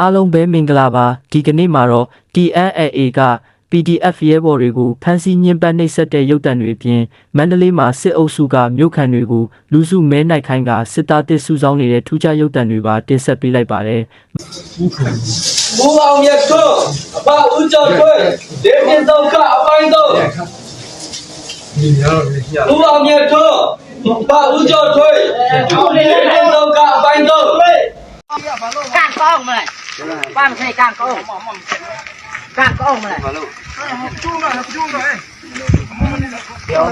အားလုံးပဲမင်္ဂလာပါဒီကနေ့မှာတော့ TNAA က PDF ရဲဘော်တွေကိုဖမ်းဆီးညှဉ်းပန်းနှိပ်စက်တဲ့ရုပ်တံတွေအပြင်မန္တလေးမှာစစ်အုပ်စုကမြို့ခံတွေကိုလူစုမဲနိုင်ခိုင်းကစစ်သားတစ်စုဆောင်နေတဲ့ထူးခြားရုပ်တံတွေပါတင်ဆက်ပေးလိုက်ပါတယ်မူအောင်မြတ်ထွန်းအပဦးကျော်ထွန်းဒေပြင်းသောကအပိုင်းတော့မူအောင်မြတ်ထွန်းအပဦးကျော်ထွန်းဒေပြင်းသောကအပိုင်းတော့干 ว่ามันใช่กางก็อมกางก็อมเลยเดี๋ยว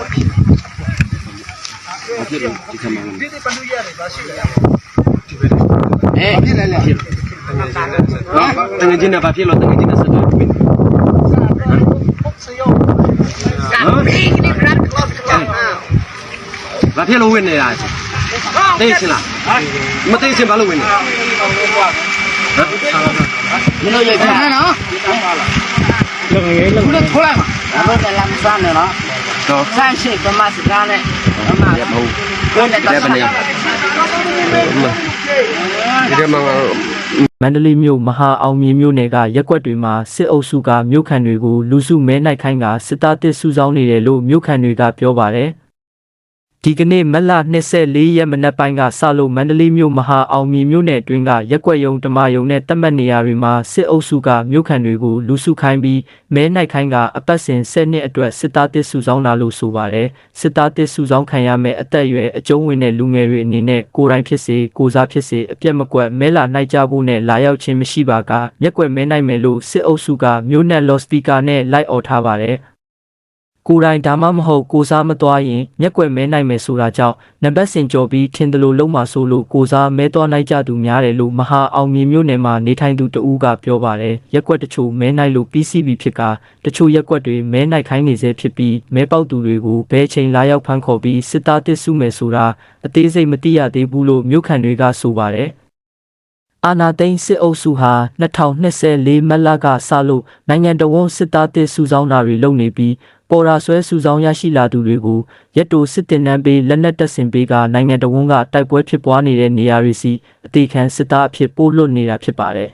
เอ๊ะตั้งจินนะป้าพี่เราตั้งจินนะสุดยอดคุณป้าพี่เราเว้นเลยอ่ะเต้นสินะไม่เต้นสิบ้าเราเว้น မင်းတို့ရိုက်ပါနော်လုံငယ်လုံခုလည်းထိုးလိုက်မှာဒါတော့လမ်းစမ်းနေနော်တော့ဆန်းရှိပမာစကားနဲ့ပမာရမဟုတ်ကိုယ်နဲ့တော့ဒီထဲမှာမန္တလေးမြို့မဟာအောင်မြေမြို့နယ်ကရက်ွက်တွေမှာစစ်အုပ်စုကမြို့ခံတွေကိုလူစုမဲနိုင်ခိုင်းကစစ်သားတစ်စုဆောင်နေတယ်လို့မြို့ခံတွေကပြောပါတယ်။ ဒီကနေ့မက်လ24ရက်မနက်ပိုင်းကစလို့မန္တလေးမြို့မဟာအောင်မြေမြို့နယ်အတွင်းကရက်ကွက်ယုံဓမ္မယုံနဲ့တက်မှတ်နေရာတွေမှာစစ်အုပ်စုကမြို့ခံတွေကိုလူစုခိုင်းပြီးမဲနိုင်ခိုင်းကအပတ်စဉ်10နှစ်အတွက်စစ်သားတစ်စုဆောင်လာလို့ဆိုပါတယ်စစ်သားတစ်စုဆောင်ခံရမဲ့အသက်အရွယ်အကျုံးဝင်တဲ့လူငယ်တွေအနေနဲ့ကိုယ်တိုင်ဖြစ်စေကိုယ်စားဖြစ်စေအပြက်မကွက်မဲလာနိုင်ကြဖို့နဲ့လာရောက်ခြင်းမရှိပါကရက်ကွက်မဲနိုင်မယ်လို့စစ်အုပ်စုကမြို့နယ်လော့စပီကာနဲ့လိုက်អော်ထားပါတယ် ကိုယ်တိုင်ဒါမှမဟုတ်ကိုစားမသွားရင်မျက်ကွယ်မဲနိုင်မယ်ဆိုတာကြောင့်နံပါတ်စင်ကြော်ပြီးထင်တယ်လို့လုံးမှာဆိုလို့ကိုစားမဲသွားနိုင်ကြသူများတယ်လို့မဟာအောင်မြင်မျိုးနယ်မှာနေထိုင်သူတဦးကပြောပါတယ်ရက်ကွက်တချို့မဲနိုင်လို့ PCB ဖြစ်ကတချို့ရက်ကွက်တွေမဲနိုင်ခိုင်းနေစေဖြစ်ပြီးမဲပေါက်သူတွေကိုဘယ်ချိန်လာရောက်ဖမ်းခေါ်ပြီးစစ်သားတစ်စုမယ်ဆိုတာအသေးစိတ်မသိရသေးဘူးလို့မြို့ခံတွေကဆိုပါတယ် အာနာသိန်းစစ်အုပ်စုဟာ2024မတ်လကစလို့နိုင်ငံတော်ဝန်စစ်သားတစ်စုဆောင်တာတွေလုပ်နေပြီးပေါ်ရာဆွဲစုဆောင်ရရှိလာသူတွေကိုရက်တိုစစ်တင်နန်းပေးလက်နက်တပ်ဆင်ပေးကနိုင်ငံတော်ဝန်ကတိုက်ပွဲဖြစ်ပွားနေတဲ့နေရာတွေစီအသေးခံစစ်သားအဖြစ်ပို့လွတ်နေတာဖြစ်ပါတယ်